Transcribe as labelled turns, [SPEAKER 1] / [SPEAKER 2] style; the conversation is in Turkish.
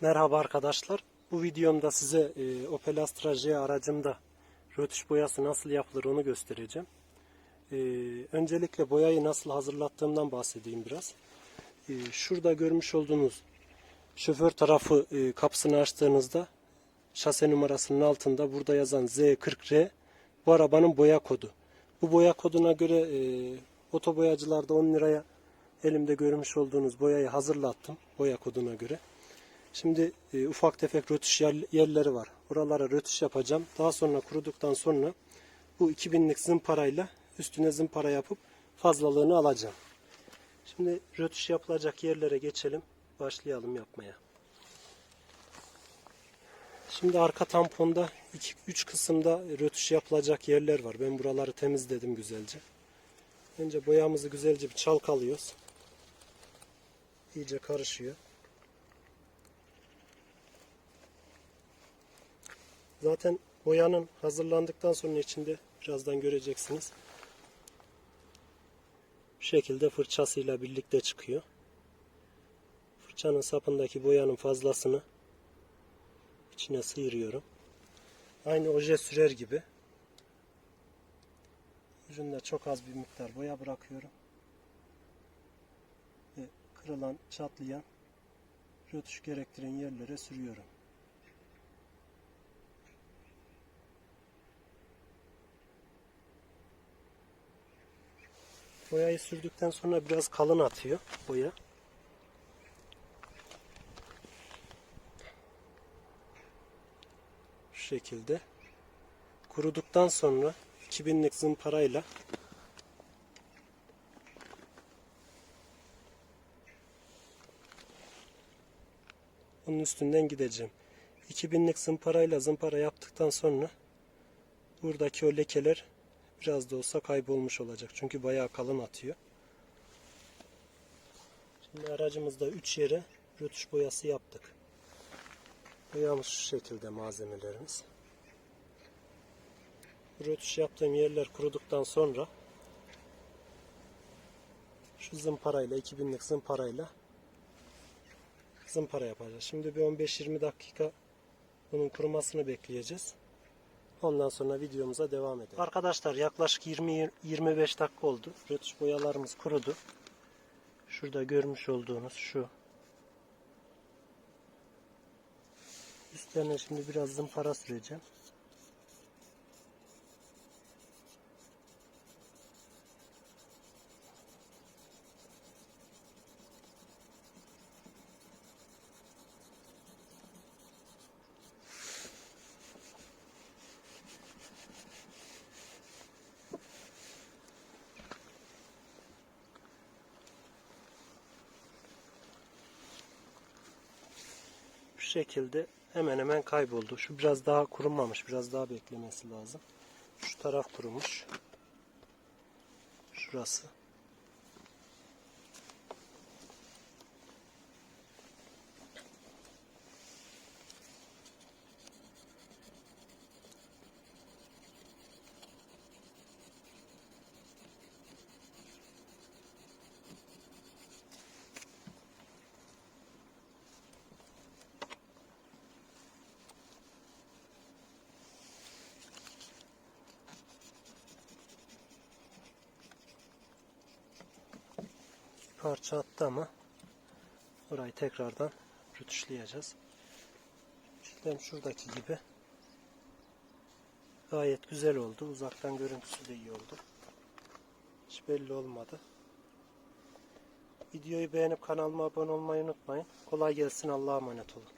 [SPEAKER 1] Merhaba arkadaşlar. Bu videomda size e, Opel Astra J aracımda rötuş boyası nasıl yapılır onu göstereceğim. E, öncelikle boyayı nasıl hazırlattığımdan bahsedeyim biraz. E, şurada görmüş olduğunuz şoför tarafı e, kapısını açtığınızda şase numarasının altında burada yazan Z40R bu arabanın boya kodu. Bu boya koduna göre e, otoboyacılarda 10 liraya elimde görmüş olduğunuz boyayı hazırlattım boya koduna göre. Şimdi e, ufak tefek rötuş yer- yerleri var. Buralara rötuş yapacağım. Daha sonra kuruduktan sonra bu 2000'lik zımparayla üstüne zımpara yapıp fazlalığını alacağım. Şimdi rötuş yapılacak yerlere geçelim. Başlayalım yapmaya. Şimdi arka tamponda 3 kısımda rötuş yapılacak yerler var. Ben buraları temizledim güzelce. Önce boyamızı güzelce bir çalkalıyoruz. İyice karışıyor. Zaten boyanın hazırlandıktan sonra içinde birazdan göreceksiniz. Bu şekilde fırçasıyla birlikte çıkıyor. Fırçanın sapındaki boyanın fazlasını içine sıyırıyorum. Aynı oje sürer gibi. Ucunda çok az bir miktar boya bırakıyorum. Ve kırılan, çatlayan, rötuş gerektiren yerlere sürüyorum. Boyayı sürdükten sonra biraz kalın atıyor boya. Şu şekilde. Kuruduktan sonra 2000'lik zımparayla bunun üstünden gideceğim. 2000'lik zımparayla zımpara yaptıktan sonra buradaki o lekeler biraz da olsa kaybolmuş olacak. Çünkü bayağı kalın atıyor. Şimdi aracımızda 3 yere rötuş boyası yaptık. Boyamız şu şekilde malzemelerimiz. Rötuş yaptığım yerler kuruduktan sonra şu zımparayla 2000'lik zımparayla zımpara yapacağız. Şimdi bir 15-20 dakika bunun kurumasını bekleyeceğiz. Ondan sonra videomuza devam edelim. Arkadaşlar yaklaşık 20-25 dakika oldu. Rötuş boyalarımız kurudu. Şurada görmüş olduğunuz şu. Üstlerine şimdi biraz zımpara süreceğim. Şekilde hemen hemen kayboldu. Şu biraz daha kurumamış. Biraz daha beklemesi lazım. Şu taraf kurumuş. Şurası. Parça attı ama orayı tekrardan rötuşlayacağız. İşlem şuradaki gibi gayet güzel oldu. Uzaktan görüntüsü de iyi oldu. Hiç belli olmadı. Videoyu beğenip kanalıma abone olmayı unutmayın. Kolay gelsin. Allah'a emanet olun.